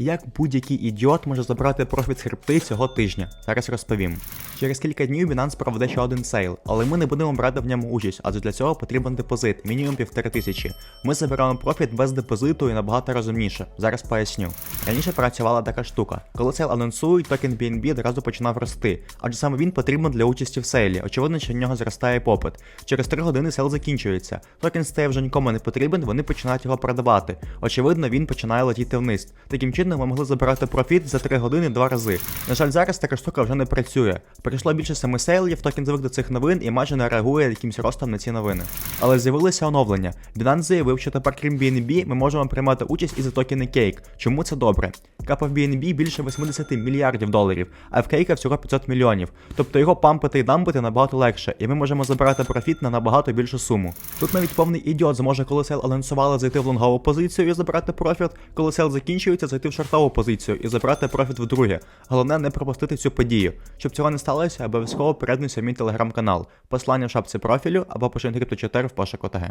Як будь-який ідіот може забрати профіт з цього тижня? Зараз розповім. Через кілька днів Binance проведе ще один сейл, але ми не будемо брати в ньому участь, адже для цього потрібен депозит, мінімум півтори тисячі. Ми забираємо профіт без депозиту і набагато розумніше. Зараз поясню. Раніше працювала така штука. Коли сейл анонсують, токен BNB одразу починав рости, адже саме він потрібен для участі в сейлі. Очевидно, що в нього зростає попит. Через 3 години сейл закінчується. Токен стає вже нікому не потрібен, вони починають його продавати. Очевидно, він починає летіти вниз. Таким чином ми могли забирати профіт за 3 години два рази. На жаль, зараз така штука вже не працює. Прийшло більше семи сейлів, токен звик до цих новин і майже не реагує якимсь ростом на ці новини. Але з'явилися оновлення. Binance заявив, що тепер крім BNB ми можемо приймати участь і за токени Cake. Чому це добре? Капа в BNB більше 80 мільярдів доларів, а в Кейка всього 500 мільйонів. Тобто його пампити і дампити набагато легше, і ми можемо забирати профіт на набагато більшу суму. Тут навіть повний ідіот зможе, коли сел анонсували зайти в лонгову позицію і забрати профіт, коли сел закінчується, зайти в шортову позицію і забрати профіт вдруге. Головне не пропустити цю подію. Щоб цього не сталося, обов'язково переднуйся мій телеграм-канал. Послання в шапці профілю або пошли Crypto 4 в пошук ОТГ.